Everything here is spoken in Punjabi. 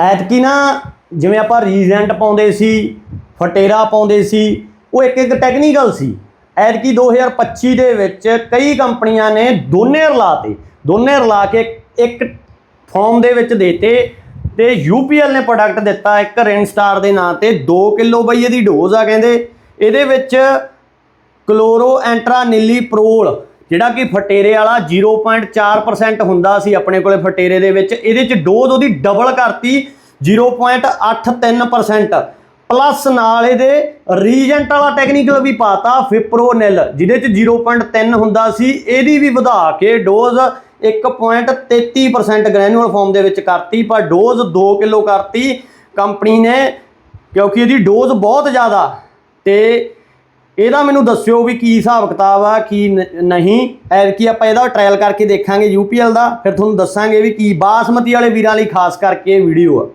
ਐਤਕੀ ਨਾ ਜਿਵੇਂ ਆਪਾਂ ਰੀਜੈਂਟ ਪਾਉਂਦੇ ਸੀ, ਫਟੇਰਾ ਪਾਉਂਦੇ ਸੀ, ਉਹ ਇੱਕ ਇੱਕ ਟੈਕਨੀਕਲ ਸੀ। ਐਤਕੀ 2025 ਦੇ ਵਿੱਚ ਕਈ ਕੰਪਨੀਆਂ ਨੇ ਦੋਨੇ ਰਲਾਤੇ ਦੋਨੇ ਰਲਾ ਕੇ ਇੱਕ ਫਾਰਮ ਦੇ ਵਿੱਚ ਦੇਤੇ ਤੇ UPL ਨੇ ਪ੍ਰੋਡਕਟ ਦਿੱਤਾ ਇੱਕ ਰੇਨ ਸਟਾਰ ਦੇ ਨਾਂ ਤੇ 2 ਕਿਲੋ ਬਈ ਇਹਦੀ ਡੋਜ਼ ਆ ਕਹਿੰਦੇ। ਇਹਦੇ ਵਿੱਚ ਕਲੋਰੋ ਐਂਟਰਾ ਨੀਲੀ ਪ੍ਰੋਲ ਜਿਹੜਾ ਕਿ ਫਟੇਰੇ ਵਾਲਾ 0.4% ਹੁੰਦਾ ਸੀ ਆਪਣੇ ਕੋਲੇ ਫਟੇਰੇ ਦੇ ਵਿੱਚ, ਇਹਦੇ ਚ ਡੋਜ਼ ਉਹਦੀ ਡਬਲ ਕਰਤੀ 0.83% ਪਲੱਸ ਨਾਲ ਇਹਦੇ ਰੀਜੈਂਟ ਵਾਲਾ ਟੈਕਨੀਕਲ ਵੀ ਪਾਤਾ ਫਿਪਰੋਨਿਲ ਜਿਹਦੇ ਚ 0.3 ਹੁੰਦਾ ਸੀ, ਇਹਦੀ ਵੀ ਵਧਾ ਕੇ ਡੋਜ਼ 1.33% ਗ੍ਰੈਨੂਅਲ ਫਾਰਮ ਦੇ ਵਿੱਚ ਕਰਤੀ, ਪਰ ਡੋਜ਼ 2 ਕਿਲੋ ਕਰਤੀ। ਕੰਪਨੀ ਨੇ, ਕਿਉਂਕਿ ਇਹਦੀ ਡੋਜ਼ ਬਹੁਤ ਜ਼ਿਆਦਾ, ਤੇ ਇਹਦਾ ਮੈਨੂੰ ਦੱਸਿਓ ਵੀ ਕੀ ਹਿਸਾਬ ਕਿਤਾਬ ਆ, ਕੀ ਨ- ਨਹੀਂ। ਐਤਕੀ ਆਪਾਂ ਇਹਦਾ ਟ੍ਰਾਇਲ ਕਰਕੇ ਦੇਖਾਂਗੇ UPL ਦਾ, ਫਿਰ ਤੁਹਾਨੂੰ ਦੱਸਾਂਗੇ ਵੀ ਕੀ ਬਾਸਮਤੀ ਵਾਲੇ ਵੀਰਾਂ ਲਈ ਖਾਸ ਕਰਕੇ ਇਹ ਵੀਡੀਓ ਆ।